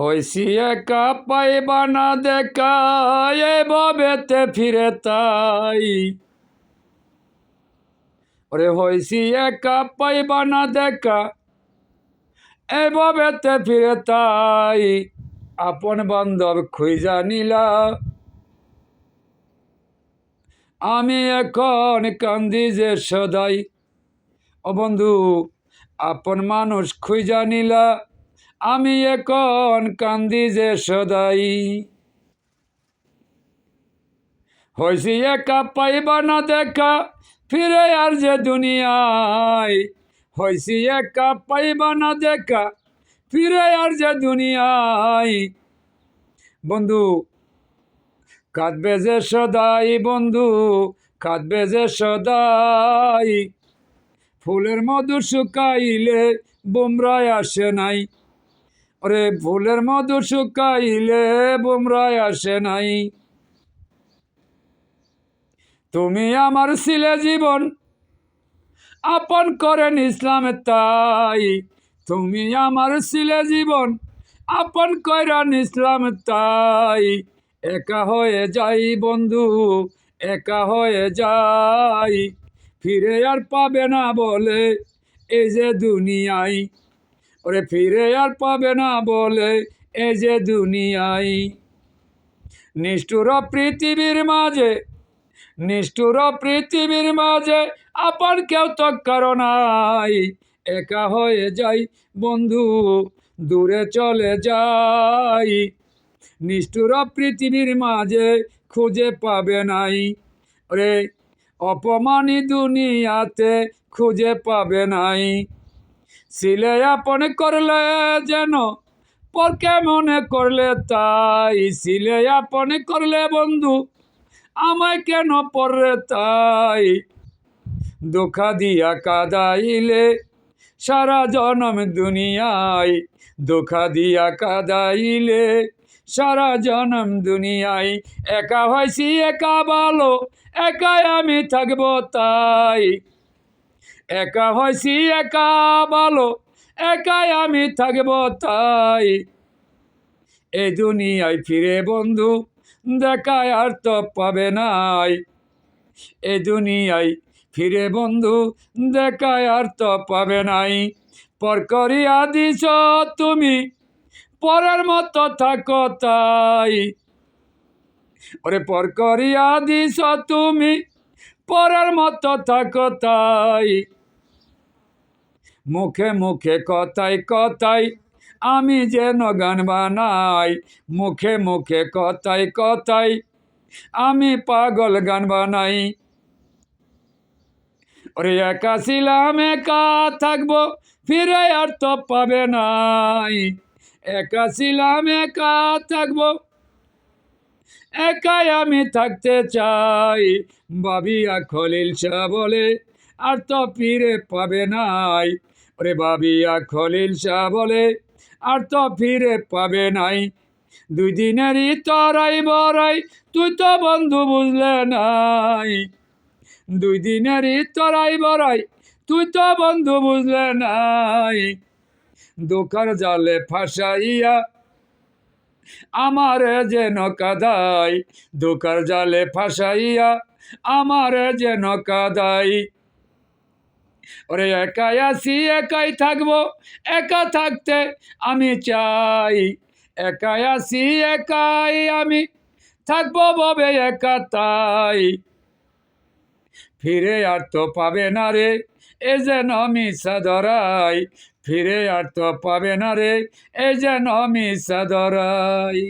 হইসি একা পাইবা না দেখা এভাবেতে ফিরে তাই। ওরে হইসি একা পাইবা না দেখা এভাবেতে ফিরে তাই। আপন বান্ধব খুঁজা নিলা। আমি এখন কান্দি যে সদাই। ও বন্ধু, আপন মানুষ খুঁজা নিলা। আমি এখন কান্দি যে সদাই। হয়েছি একা পাইবা না দেখা, ফিরে আর যে দুনিয়ায়। হয়েছি একা পাইবা না দেখা, ফিরে আর যে দুনিয়ায়। বন্ধু, কাঁদবে যে সদাই বন্ধু, কাঁদবে যে সদাই। ফুলের মধু শুকাইলে বোমরায় আসে নাই। ওরে ফুলের মধু শুকাইলে বোমরায় আসে নাই। তুমি আমার ছিলে জীবন আপন করেন ইসলাম তাই। তুমি আমার ছিলে জীবন আপন করেন ইসলাম তাই। একা হয়ে যাই বন্ধু, একা হয়ে যাই। ফিরে আর পাবে না বলে এই যে দুনিয়ায় ওরে ফিরে আর পাবে না বলে এই যে দুনিয়ায় নিষ্ঠুর পৃথিবীর মাঝে, নিষ্ঠুর পৃথিবীর মাঝে আপন কেউ তো নাই। একা হয়ে যাই বন্ধু, দূরে চলে যাই। নিষ্ঠুর পৃথিবীর মাঝে খুঁজে পাবে নাই। রে অপমানি দুনিয়াতে খুঁজে পাবে নাই। সিলে আপন করলে যেন পরকে মনে করলে তাই? সিলে আপন করলে বন্ধু, আমায় কেন পড়ে তাই? ধোকা দিয়া কাদাইলে সারা জনম দুনিয়ায়, ধোকা দিয়া কাদাইলে সারা জনম দুনিয়ায়। একা হয়েছি একা ভালো, একাই আমি থাকব তাই। একা হয়েছি একা ভালো, একাই আমি থাকব তাই। এই দুনিয়ায় ফিরে বন্ধু, দেখায় আর তো পাবে নাই। এ দুনিয়ায় ফিরে বন্ধু, দেখায় আর তো পাবে নাই। পর করিয়া দিছ তুমি, পরের মতো থাকো তাই। ওরে পর করিয়া দিছ তুমি, পরের মতো থাকো তাই। মুখে মুখে কথাই কথাই, আমি যেন গান বানাই। মুখে মুখে কথাই কথাই, আমি পাগল গান বানাই। ওরে একা ছিলাম, একা থাকব, ফিরে আর তো পাবে নাই। একা ছিলাম, একা থাকব, একাই আমি থাকতে চাই। বাবিয়া খলিল বলে, আর তো ফিরে পাবে নাই। ওরে বাবিয়া খলিল শাহ বলে, আর তো ফিরে পাবে নাই। দুই দিনেরই তরাই বরাই তুই তো বন্ধু বুঝলে নাই। দুই দিনেরই তরাই বরাই তুই তো বন্ধু বুঝলে নাই। দোকার জালে ফাঁসাইয়া আমারে যেন কাদাই দোকার জালে ফাঁসাইয়া আমারে যেন কাদাই ওরে একাই আসি একাই থাকব, একা থাকতে আমি চাই। একাই আসি একাই আমি থাকব ববে একা তাই ফিরে আর তো পাবে না রে, এ যেন মিশা ধরাই। ফিরে আর তো পাবে না রে, এ যেন মিশা ধরাই।